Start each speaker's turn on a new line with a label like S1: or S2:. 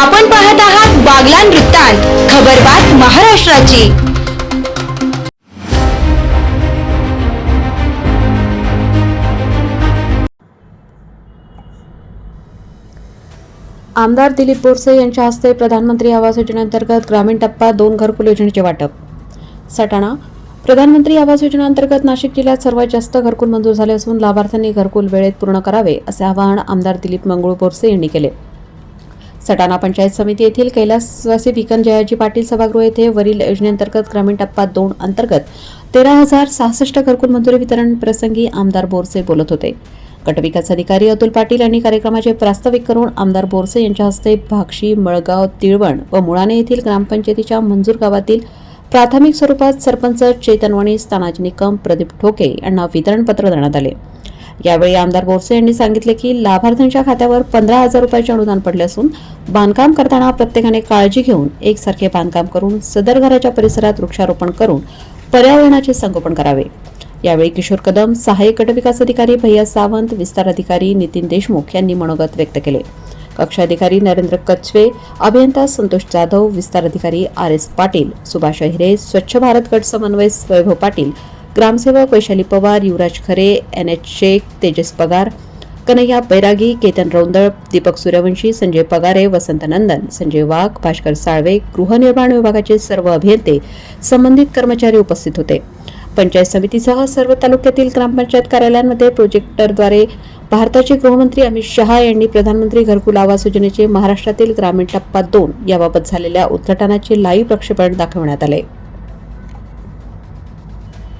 S1: आपण पाहत आहात बागलान वृत्तांत खबरबात महाराष्ट्राची.
S2: आमदार दिलीप बोरसे यांच्या हस्ते प्रधानमंत्री आवास योजनेअंतर्गत ग्रामीण टप्पा दोन घरकुल योजनेचे वाटप. सटाणा प्रधानमंत्री आवास योजनेअंतर्गत नाशिक जिल्ह्यात सर्वात जास्त घरकुल मंजूर झाले असून लाभार्थ्यांनी घरकुल वेळेत पूर्ण करावे असे आवाहन आमदार दिलीप मंगळू बोरसे यांनी केले. सटाणा पंचायत समिती येथील कैलासवासी भिकन जयाजी पाटील सभागृह येथे वरील योजनेअंतर्गत ग्रामीण टप्पा दोन अंतर्गत तेरा हजार सहासष्ट घरकुल मंजुरी वितरण प्रसंगी आमदार बोरसे बोलत होते. गटविकास अधिकारी अतुल पाटील यांनी कार्यक्रमाचे प्रास्ताविक करून आमदार बोरसे यांच्या हस्ते भाक्षी मळगाव तिळवण व मुळाने येथील ग्रामपंचायतीच्या मंजूर गावातील प्राथमिक स्वरूपात सरपंच चेतनवाणी स्थानाजी निकम प्रदीप ठोके यांना वितरणपत्र देण्यात आले. यावेळी आमदार बोरसे यांनी सांगितले की लाभार्थ्यांच्या खात्यावर पंधरा हजार रुपयाचे अनुदान पडले असून बांधकाम करताना प्रत्येकाने काळजी घेऊन एकसारखे बांधकाम करून सदर घराच्या परिसरात वृक्षारोपण करून पर्यावरणाचे संगोपन करावे. यावेळी किशोर कदम सहाय्यक गटविकास अधिकारी भैया सावंत विस्तार अधिकारी नितीन देशमुख यांनी मनोगत व्यक्त केले. कक्षाधिकारी नरेंद्र कचवे अभियंता संतोष जाधव विस्तार अधिकारी आर एस पाटील सुभाष अहिरे स्वच्छ भारत गट समन्वय वैभव पाटील ग्रामसेवक वैशाली पवार युवराज खरे एन एच शेख तेजस पगार कन्हैया बैरागी केतन रौंदळ दीपक सूर्यवंशी संजय पगारे वसंत नंदन संजय वाघ भास्कर साळवे गृहनिर्माण विभागाचे सर्व अभियंते संबंधित कर्मचारी उपस्थित होते. पंचायत समितीसह सर्व तालुक्यातील ग्रामपंचायत कार्यालयांमध्ये प्रोजेक्टरद्वारे भारताचे गृहमंत्री अमित शहा यांनी प्रधानमंत्री घरकुल आवास योजनेचे महाराष्ट्रातील ग्रामीण टप्पा दोन याबाबत झालेल्या उद्घाटनाचे लाईव्ह प्रक्षेपण दाखवण्यात आले.